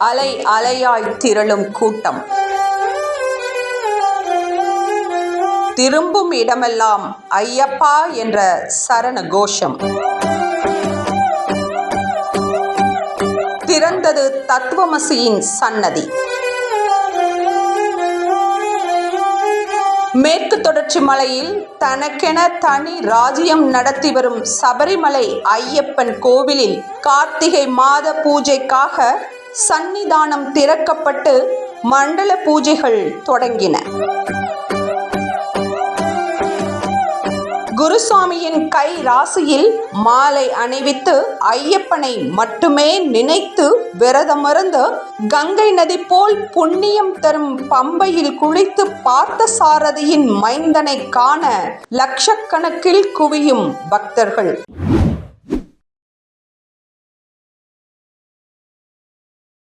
அலை அலையாய் திரளும் கூட்டம். திரும்பும் இடமெல்லாம் ஐயப்பா என்ற சரண கோஷம் திறந்தது தத்துவமசியின் சன்னதி. மேற்கு தொடர்ச்சி மலையில் தனக்கென தனி ராஜ்யம் நடத்தி வரும் சபரிமலை ஐயப்பன் கோவிலில் கார்த்திகை மாத பூஜைக்காக சந்நிதானம் திறக்கப்பட்டு மண்டல பூஜைகள் தொடங்கின. குருசாமியின் கை ராசியில் மாலை அணிவித்து ஐயப்பனை மட்டுமே நினைத்து விரதமருந்து கங்கை நதி போல் புண்ணியம் தரும் பம்பையில் குளித்து பார்த்த சாரதியின் மைந்தனை காண லட்சக்கணக்கில் குவியும் பக்தர்கள்.